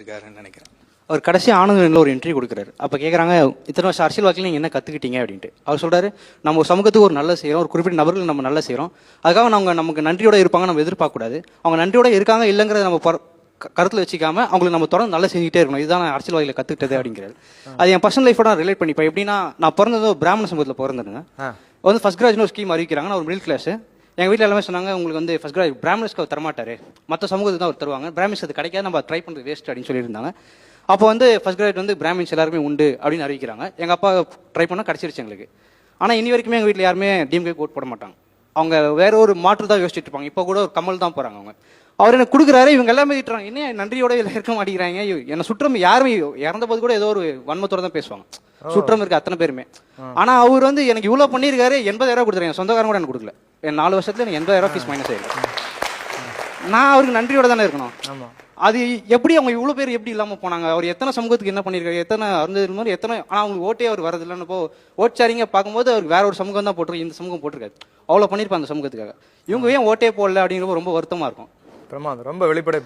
இருக்காருன்னு நினைக்கிறேன். அவர் கடைசி ஆனந்தில் ஒரு இன்டர்வியூ கொடுக்குறாரு. அப்போ கேட்குறாங்க இத்தனை வருஷம் அரசியல் வாழ்க்கையில் நீங்கள் என்ன கற்றுக்கிட்டீங்க அப்படின்ட்டு. அவர் சொல்றாரு நம்ம ஒரு சமூகத்துக்கு ஒரு நல்ல செய்கிறோம் ஒரு குறிப்பிட்ட நபர்கள் நம்ம நல்ல செய்கிறோம் அதுக்காக அவங்க நமக்கு நன்றியோட இருப்பாங்க நம்ம எதிர்பார்க்கக்கூடாது. அவங்க நன்றியோட இருக்காங்க இல்லைங்கிறத நம்ம கருத்துல வச்சுக்காம அவங்களுக்கு நம்ம தொடர்ந்து நல்லா செஞ்சுட்டே இருக்கணும். இதுதான் நான் அரசியல் வாழ்க்கையில் கற்றுக்கிட்டது அப்படிங்கிறாரு. அது என் பர்சனல் லைஃபோட நான் ரிலேட் பண்ணிப்பேன் எப்படின்னா நான் பிறந்தது ஒரு பிராமண சமூகத்தில் பிறந்தேங்க வந்து ஃபர்ஸ்ட் கிராஜ்னு ஒரு ஸ்கீம் அறிவிக்கிறாங்க நான் ஒரு மிடில் கிளாஸ் எங்கள் வீட்டில் எல்லாமே சொன்னாங்க உங்களுக்கு வந்து ஃபர்ஸ்ட் கிராஜ் பிராமணிஸ்க்கு அவர் தரமாட்டாரு. மற்ற சமூகத்துக்கு தான் அவர் தருவாங்க. பிராமின்ஸ் அது கிடைக்காது நம்ம ட்ரை பண்ணுறது வேஸ்ட் அப்படின்னு சொல்லியிருந்தாங்க. அப்போ வந்து ஃபர்ஸ்ட் கிராஜ் வந்து பிராமின்ஸ் எல்லாருமே உண்டு அப்படின்னு அறிவிக்கிறாங்க. எங்கள் அப்பா ட்ரை பண்ணால் கிடச்சிருச்சு எங்களுக்கு. ஆனால் இனி வரைக்குமே எங்கள் வீட்டில் யாருமே டிஎம்கே ஓட் போட மாட்டாங்க. அவங்க வேற ஒரு மாற்று தான் யோசிச்சுட்டு இருப்பாங்க. இப்போ கூட ஒரு கமல் தான் போகிறாங்க அவங்க. அவர் எனக்கு கொடுக்குறாரு? இவங்க எல்லாமே திட்டுறாங்க. என்ன நன்றியோட இதில் இருக்க மாட்டேங்கிறாங்க? என்னை சுற்றம் யாருமே இறந்த போது கூட ஏதோ ஒரு வன்மத்தோட தான் பேசுவாங்க. சுற்றம் இருக்கு அத்தனை பேருமே. ஆனா அவர் வந்து எனக்கு இவ்வளவு பண்ணியிருக்காரு எண்பதாயிரம் ரூபாய் கொடுத்துருங்க சொந்தக்காரன் கூட எனக்கு கொடுக்கல. என் நாலு வருஷத்துல எனக்கு எண்பதாயிரம் ஃபீஸ் மைனஸ் ஆயிருக்கு. நான் அவருக்கு நன்றியோட தானே இருக்கணும். அது எப்படி அவங்க இவ்வளவு பேர் எப்படி இல்லாம போனாங்க? அவர் எத்தனை சமூகத்துக்கு என்ன பண்ணிருக்காரு? எத்தனை அருந்ததில் மாதிரி எத்தனை ஆனா அவங்களுக்கு ஓட்டே அவர் வரதில்லைன்னு போ ஓட் சாரிங்க பார்க்கும்போது அவருக்கு வேற ஒரு சமூகம் தான் போட்டிருக்கு. இந்த சமூகம் போட்டிருக்காரு அவ்வளவு பண்ணிருப்பாங்க அந்த சமூகத்துக்காக. இவங்க ஏன் ஓட்டே போடல அப்படிங்கிறப்ப ரொம்ப வருத்தமா இருக்கும். பிரமாதம். ரொம்ப வெளிப்படை